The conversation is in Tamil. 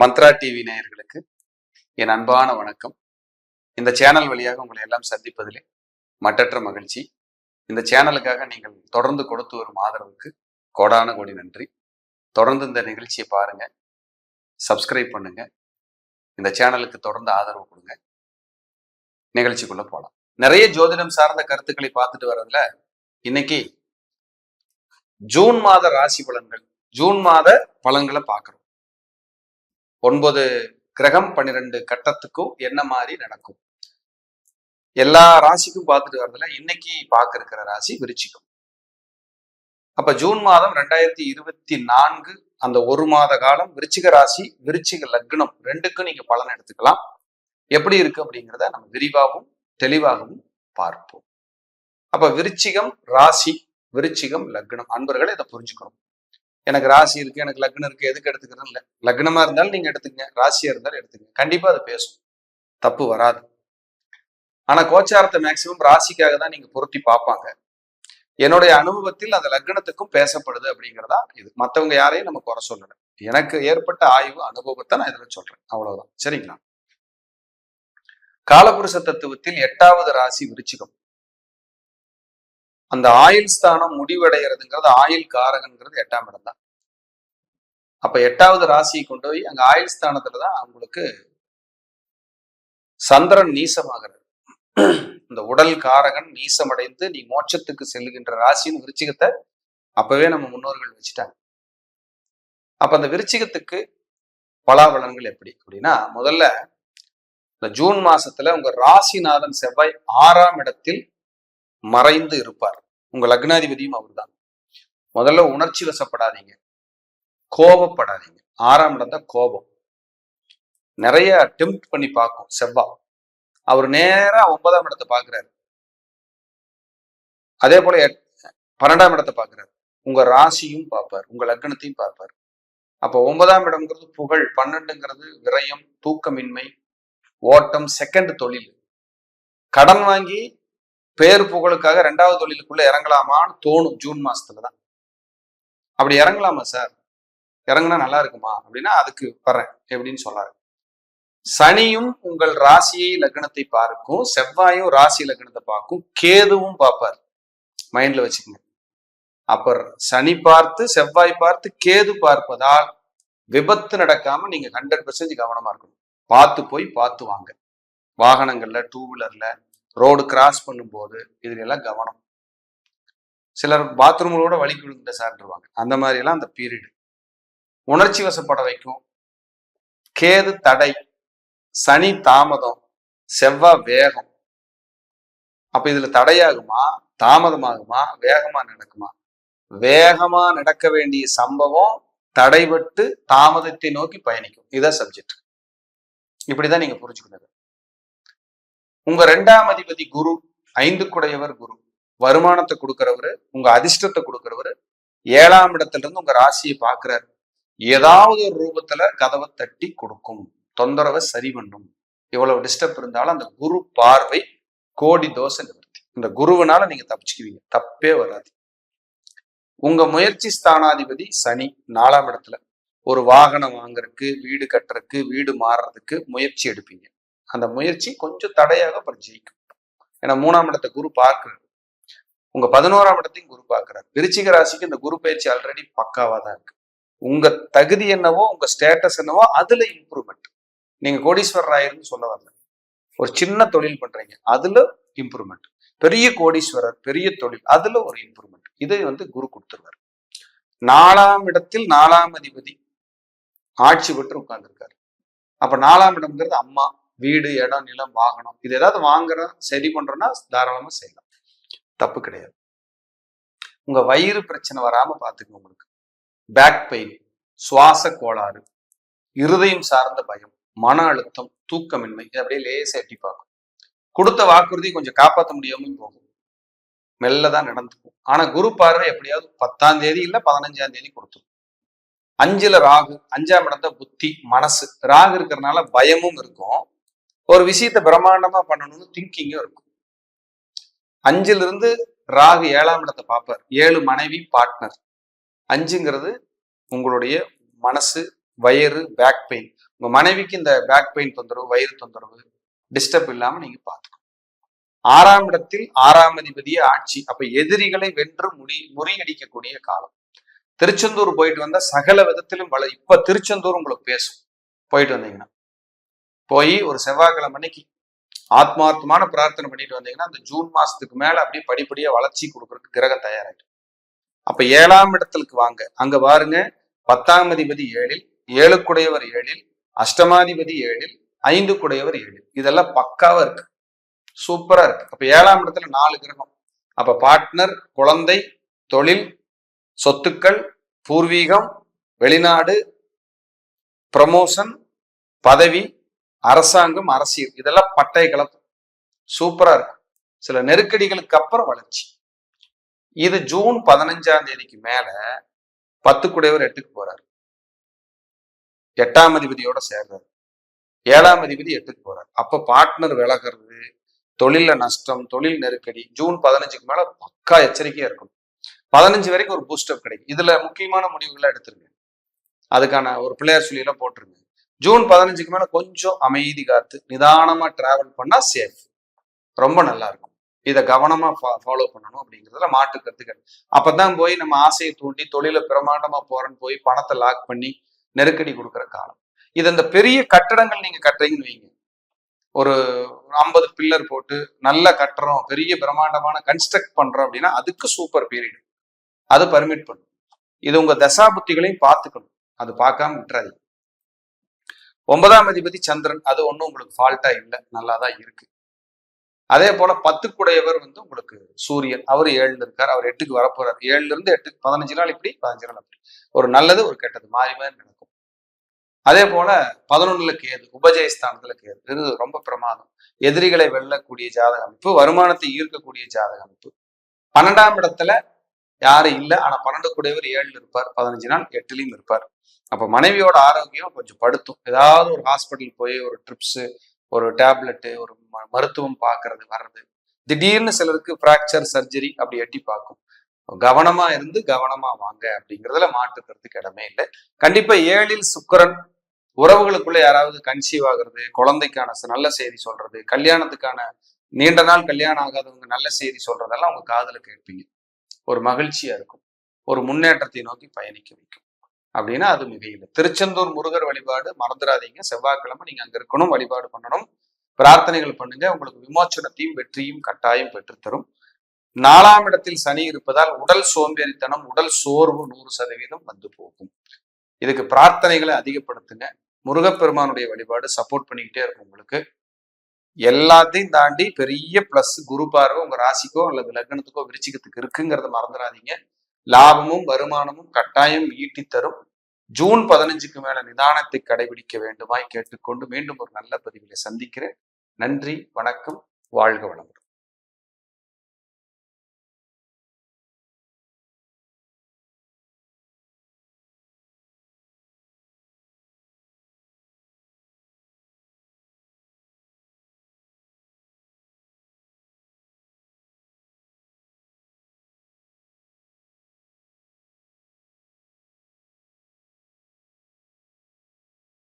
மந்த்ரா டிவி நேயர்களுக்கு என் அன்பான வணக்கம். இந்த சேனல் வழியாக உங்களை எல்லாம் சந்திப்பதிலே மட்டற்ற மகிழ்ச்சி. இந்த சேனலுக்காக நீங்கள் தொடர்ந்து கொடுத்து வரும் ஆதரவுக்கு கோடான கோடி நன்றி. தொடர்ந்து இந்த நிகழ்ச்சியை பாருங்க. சப்ஸ்கிரைப் பண்ணுங்க. இந்த சேனலுக்கு தொடர்ந்து ஆதரவு கொடுங்க. நிகழ்ச்சிக்குள்ள போகலாம் நிறைய ஜோதிடம் சார்ந்த கருத்துக்களை பார்த்துட்டு வர்றதுல இன்னைக்கு ஜூன் மாத ராசி பலன்கள் ஜூன் மாத பலன்களை பார்க்குறோம். ஒன்பது கிரகம் பன்னிரெண்டு கட்டத்துக்கும் என்ன மாதிரி நடக்கும்? எல்லா ராசிக்கும் பார்த்துட்டு வரதுல இன்னைக்கு பார்க்க இருக்கிற ராசி விருச்சிக்கும் அப்ப ஜூன் மாதம் ரெண்டாயிரத்தி இருபத்தி நான்கு அந்த ஒரு மாத காலம் விருச்சிக ராசி விருச்சிக லக்னம் ரெண்டுக்கும் நீங்க பலன் எடுத்துக்கலாம். எப்படி இருக்கு அப்படிங்கிறத நம்ம விரிவாகவும் தெளிவாகவும் பார்ப்போம். அப்ப விருச்சிகம் ராசி விருச்சிகம் லக்னம் அன்பர்களை இதை புரிஞ்சுக்கணும். எனக்கு ராசி இருக்கு எனக்கு லக்னம் இருக்கு எதுக்கு எடுத்துக்கிறது இல்லை. லக்னமா இருந்தாலும் நீங்க எடுத்துக்கங்க ராசியா இருந்தாலும் எடுத்துக்கங்க. கண்டிப்பா அது பேசும் தப்பு வராது. ஆனா கோச்சாரத்தை மேக்சிமம் ராசிக்காக தான் நீங்க பொருத்தி பார்ப்பாங்க. என்னுடைய அனுபவத்தில் அந்த லக்னத்துக்கும் பேசப்படுது அப்படிங்கிறதா இது. மற்றவங்க யாரையும் நம்ம குறை சொல்லல. எனக்கு ஏற்பட்ட ஆய்வு அனுபவத்தை நான் இதுல சொல்றேன். அவ்வளவுதான். சரிங்களா? காலபுருஷ தத்துவத்தில் எட்டாவது ராசி விருச்சிகம். அந்த ஆயில் ஸ்தானம் முடிவடைகிறதுங்கிறது ஆயுள் காரகங்கிறது எட்டாம் இடம் தான். அப்ப எட்டாவது ராசியை கொண்டு போய் அங்க ஆயில் ஸ்தானத்துல தான் அவங்களுக்கு சந்திரன் நீசமாகிறது இந்த உடல் காரகன் நீசமடைந்து நீ மோட்சத்துக்கு செல்லுகின்ற ராசின்னு விருச்சிகத்தை அப்பவே நம்ம முன்னோர்கள் வச்சுட்டாங்க. அப்ப அந்த விருச்சிகத்துக்கு பலாபலன்கள் எப்படி? அப்படின்னா முதல்ல இந்த ஜூன் மாசத்துல உங்க ராசிநாதன் செவ்வாய் ஆறாம் இடத்தில் மறைந்து இருப்பார். உங்க லக்னாதிபதியும் அவர்தான். முதல்ல உணர்ச்சி வசப்படாதீங்க. கோபப்படாதீங்க. ஆறாம் இடம் தான் கோபம். நிறைய அட்டெம்ப்ட் பண்ணி பார்க்கும் செவ்வா. அவர் நேரா ஒன்பதாம் இடத்தை பாக்குறாரு அதே போல பன்னெண்டாம் இடத்தை பாக்குறாரு உங்க ராசியும் பார்ப்பார் உங்க லக்னத்தையும் பார்ப்பார். அப்ப ஒன்பதாம் இடம்ங்கிறது புகழ் பன்னெண்டுங்கிறது விரயம் தூக்கமின்மை ஓட்டம் செகண்ட் தொழில். கடன் வாங்கி பேர் புகழுக்காக ரெண்டாவது தொழிலுக்குள்ள இறங்கலாமான்னு தோணும். ஜூன் மாசத்துல தான் அப்படி இறங்கலாமா சார்? இறங்குனா நல்லா இருக்குமா? அப்படின்னா அதுக்கு வர்றேன் எப்படின்னு சொல்லாரு சனியும் உங்கள் ராசியை லக்னத்தை பார்க்கும் செவ்வாயும் ராசி லக்னத்தை பார்க்கும் கேதுவும் பார்ப்பார். மைண்ட்ல வச்சுக்கோங்க. அப்ப சனி பார்த்து செவ்வாய் பார்த்து கேது பார்ப்பதால் விபத்து நடக்காம நீங்க ஹண்ட்ரட் பர்சன்ட் கவனமா இருக்கணும். பார்த்து போய் பார்த்து வாங்க. வாகனங்கள்ல டூ வீலர்ல ரோடு கிராஸ் பண்ணும்போது இதுல எல்லாம் கவனம். சிலர் பாத்ரூம்களோட வலிக்கு விழுந்த சார்ந்துருவாங்க அந்த மாதிரிலாம் அந்த பீரியடு உணர்ச்சி வசப்பட வைக்கும். கேது தடை சனி தாமதம் செவ்வாய் வேகம். அப்ப இதுல தடையாகுமா? தாமதமாகுமா? வேகமா நடக்குமா? வேகமா நடக்க வேண்டிய சம்பவம் தடைபட்டு தாமதத்தை நோக்கி பயணிக்கும். இதான் சப்ஜெக்ட் இப்படிதான் நீங்க புரிஞ்சுக்கணும். உங்க ரெண்டாம் அதிபதி குரு ஐந்து குடையவர் குரு. வருமானத்தை கொடுக்கிறவரு உங்க அதிர்ஷ்டத்தை கொடுக்கிறவரு ஏழாம் இடத்துல இருந்து உங்க ராசியை பாக்குறாரு ஏதாவது ஒரு ரூபத்துல கதவை தட்டி கொடுக்கும் தொந்தரவை சரி பண்ணும். இவ்வளவு டிஸ்டர்ப் இருந்தாலும் அந்த குரு பார்வை கோடி தோசை நிவர்த்தி. இந்த குருவினால நீங்க தப்பிச்சுக்குவீங்க. தப்பே வராது. உங்க முயற்சி ஸ்தானாதிபதி சனி நாலாம் இடத்துல. ஒரு வாகனம் வாங்குறதுக்கு வீடு கட்டுறதுக்கு வீடு மாறுறதுக்கு முயற்சி எடுப்பீங்க. அந்த முயற்சி கொஞ்சம் தடையாக அப்புறம் ஜெயிக்கும். ஏன்னா மூணாம் இடத்தை குரு பார்க்கிறார். உங்க பதினோராம் இடத்தையும் குரு பார்க்கிறார். விருச்சிக ராசிக்கு இந்த குரு பயிற்சி ஆல்ரெடி பக்காவா தான் இருக்கு. உங்க தகுதி என்னவோ உங்க ஸ்டேட்டஸ் என்னவோ அதுல இம்ப்ரூவ்மெண்ட் நீங்க கோடீஸ்வரர் ஆயிருன்னு சொல்ல வரல. ஒரு சின்ன தொழில் பண்றீங்க அதுல இம்ப்ரூவ்மெண்ட் பெரிய கோடீஸ்வரர் பெரிய தொழில் அதுல ஒரு இம்ப்ரூவ்மெண்ட் இதை வந்து குரு கொடுத்துருவார். நாலாம் இடத்தில் நாலாம் அதிபதி ஆட்சி பெற்று உட்கார்ந்துருக்காரு. அப்ப நாலாம் இடம்ங்கிறது அம்மா வீடு இடம் நிலம் வாகனம் இது ஏதாவது வாங்குறோம் சரி பண்றோம்னா தாராளமா செய்யலாம். தப்பு கிடையாது. உங்க வயிறு பிரச்சனை வராம பாத்துக்கங்க உங்களுக்கு. பேக் பெயின் சுவாச கோளாறு இருதயம் சார்ந்த பயம் மன அழுத்தம் தூக்கமின்மை இது அப்படியே லேசா எட்டி பார்க்கும். கொடுத்த வாக்குறுதி கொஞ்சம் காப்பாற்ற முடியாமல் போகும். மெல்லதான் நடந்துக்கும். ஆனா குரு பார்வை எப்படியாவது பத்தாம் தேதி இல்ல பதினஞ்சாம் தேதி கொடுத்துரும். அஞ்சுல ராகு அஞ்சாம் இடத்த புத்தி மனசு. ராகு இருக்கிறதுனால பயமும் இருக்கும். ஒரு விஷயத்த பிரம்மாண்டமா பண்ணணும்னு திங்கிங்கும் இருக்கும். அஞ்சுல இருந்து ராகு ஏழாம் இடத்தை பார்ப்பார். ஏழு மனைவி பார்ட்னர் அஞ்சுங்கிறது உங்களுடைய மனசு வயிறு பேக் பெயின் உங்க மனைவிக்கு இந்த பேக் பெயின் தொந்தரவு வயிறு தொந்தரவு டிஸ்டர்ப் இல்லாம நீங்க பார்த்துக்கணும். ஆறாம் இடத்தில் ஆறாம் அதிபதியே ஆட்சி. அப்ப எதிரிகளை வென்று முடி முறியடிக்கக்கூடிய காலம். திருச்செந்தூர் போயிட்டு வந்தா சகல விதத்திலும் வள இப்ப திருச்செந்தூர் உங்களுக்கு பேசும். போயிட்டு வந்தீங்கன்னா. போய் ஒரு செவ்வாய்க்கிழமை அன்னைக்கு ஆத்மார்த்தமான பிரார்த்தனை பண்ணிட்டு வந்தீங்கன்னா அந்த ஜூன் மாசத்துக்கு மேல அப்படியே படிப்படியா வளர்ச்சி கொடுக்கறதுக்கு கிரகம் தயாராகிடும் அப்ப ஏழாம் இடத்துக்கு வாங்க. அங்க பாருங்க பத்தாம் அதிபதி ஏழில் ஏழுக்குடையவர் ஏழில் அஷ்டமாதிபதி ஏழில் ஐந்து குடையவர் ஏழில். இதெல்லாம் பக்காவா இருக்கு. சூப்பரா இருக்கு. அப்ப ஏழாம் இடத்துல நாலு கிரகம். அப்ப பார்ட்னர் குழந்தை தொழில் சொத்துக்கள் பூர்வீகம் வெளிநாடு ப்ரமோஷன் பதவி அரசாங்கம் அரசியல் இதெல்லாம் பட்டை கலப்பு சூப்பரா இருக்கும் சில நெருக்கடிகளுக்கு அப்புறம் வளர்ச்சி. இது ஜூன் பதினஞ்சாம் தேதிக்கு மேல பத்து குடையவர் எட்டுக்கு போறாரு. எட்டாம் அதிபதியோட சேர்றாரு. ஏழாம் அதிபதி எட்டுக்கு போறாரு. அப்ப பார்ட்னர் விலகிறது தொழில நஷ்டம் தொழில் நெருக்கடி ஜூன் பதினஞ்சுக்கு மேல பக்கா எச்சரிக்கையா இருக்கணும். பதினஞ்சு வரைக்கும் ஒரு பூஸ்டப் கிடைக்கும். இதுல முக்கியமான முடிவுகளை எடுத்துருங்க. அதுக்கான ஒரு பிள்ளையார் சொல்லியெல்லாம் போட்டிருக்கு. ஜூன் பதினஞ்சுக்கு மேல கொஞ்சம் அமைதி காத்து நிதானமா டிராவல் பண்ணா சேஃப் ரொம்ப நல்லா இருக்கும். இதை கவனமா ஃபாலோ பண்ணணும் அப்படிங்கிறதுல மாட்டு கருத்துக்கள் அப்பதான் போய் நம்ம ஆசையை தூண்டி தொழில பிரமாண்டமா போறேன்னு போய் பணத்தை லாக் பண்ணி நெருக்கடி கொடுக்குற காலம். இது இந்த பெரிய கட்டடங்கள் நீங்க கட்டுறீங்கன்னு வைங்க. ஒரு ஐம்பது பில்லர் போட்டு நல்லா கட்டுறோம் பெரிய பிரம்மாண்டமான கன்ஸ்ட்ரக்ட் பண்றோம் அப்படின்னா அதுக்கு சூப்பர் பீரியட் அது பர்மிட் பண்ணும். இது உங்க தசாபுத்திகளையும் பார்த்துக்கணும். அது பார்க்காம விட்டுறாதீங்க. ஒன்பதாம் அதிபதி சந்திரன் அது ஒன்றும் உங்களுக்கு ஃபால்ட்டா இல்லை. நல்லா தான் இருக்கு. அதே போல பத்துக்குடையவர் வந்து உங்களுக்கு சூரியன். அவர் ஏழுல இருக்கார். அவர் எட்டுக்கு வரப்போறார். ஏழுல இருந்து எட்டுக்கு பதினஞ்சு நாள் இப்படி பதினஞ்சு நாள் அப்படி. ஒரு நல்லது ஒரு கெட்டது. மாறி மாறி நடக்கும். அதே போல பதினொன்னுல கேது உபஜயஸ்தானத்துல கேது. இது ரொம்ப பிரமாதம். எதிரிகளை வெல்லக்கூடிய ஜாதக அமைப்பு வருமானத்தை ஈர்க்கக்கூடிய ஜாதக அமைப்பு. பன்னெண்டாம் இடத்துல யாரும் இல்லை. ஆனா பன்னெண்டு கூடையவர் ஏழுல இருப்பார். பதினஞ்சு நாள் எட்டுலயும் இருப்பார். அப்போ மனைவியோட ஆரோக்கியம் கொஞ்சம் படுத்தும். ஏதாவது ஒரு ஹாஸ்பிட்டல் போய் ஒரு ட்ரிப்ஸ் ஒரு டேப்லெட்டு ஒரு மருத்துவம் பார்க்கறது வர்றது. திடீர்னு சிலருக்கு ஃப்ராக்சர் சர்ஜரி அப்படி எட்டி பார்க்கும். கவனமா இருந்து கவனமா வாங்க அப்படிங்கிறதுல மாற்றுக்கிறதுக்கு இடமே இல்லை. கண்டிப்பா ஏழில் சுக்கரன் உறவுகளுக்குள்ள யாராவது கன்சீவ் ஆகுறது குழந்தைக்கான நல்ல செய்தி சொல்றது கல்யாணத்துக்கான நீண்ட நாள் கல்யாணம் ஆகாதவங்க நல்ல செய்தி சொல்றதெல்லாம் உங்க காதல கேட்பீங்க. ஒரு மகிழ்ச்சியா இருக்கும். ஒரு முன்னேற்றத்தை நோக்கி பயணிக்க வைக்கும். அப்படின்னா அது மிகையில் திருச்செந்தூர் முருகர் வழிபாடு மறந்துடாதீங்க செவ்வாய்க்கிழமை நீங்க அங்க இருக்கணும் வழிபாடு பண்ணணும். பிரார்த்தனைகள் பண்ணுங்க. உங்களுக்கு விமோச்சனத்தையும் வெற்றியும் கட்டாயம் பெற்றுத்தரும். நாலாம் இடத்தில் சனி இருப்பதால் உடல் சோம்பேறித்தனம் உடல் சோர்வு நூறு சதவீதம் வந்து போகும். இதுக்கு பிரார்த்தனைகளை அதிகப்படுத்துங்க. முருகப்பெருமானுடைய வழிபாடு சப்போர்ட் பண்ணிக்கிட்டே இருக்கும் உங்களுக்கு. எல்லாத்தையும் தாண்டி பெரிய பிளஸ் குரு பார்வை உங்க ராசிக்கோ அல்லது லக்னத்துக்கோ விருச்சிக்கத்துக்கு இருக்குங்கிறத மறந்துடாதீங்க லாபமும் வருமானமும் கட்டாயம் ஈட்டி தரும் ஜூன் பதினஞ்சுக்கு மேல நிதானத்தை கடைபிடிக்க வேண்டுமாய் கேட்டுக்கொண்டு மீண்டும் ஒரு நல்ல பதிவிலை சந்திக்கிறேன். நன்றி வணக்கம் வாழ்க வளமுடன்.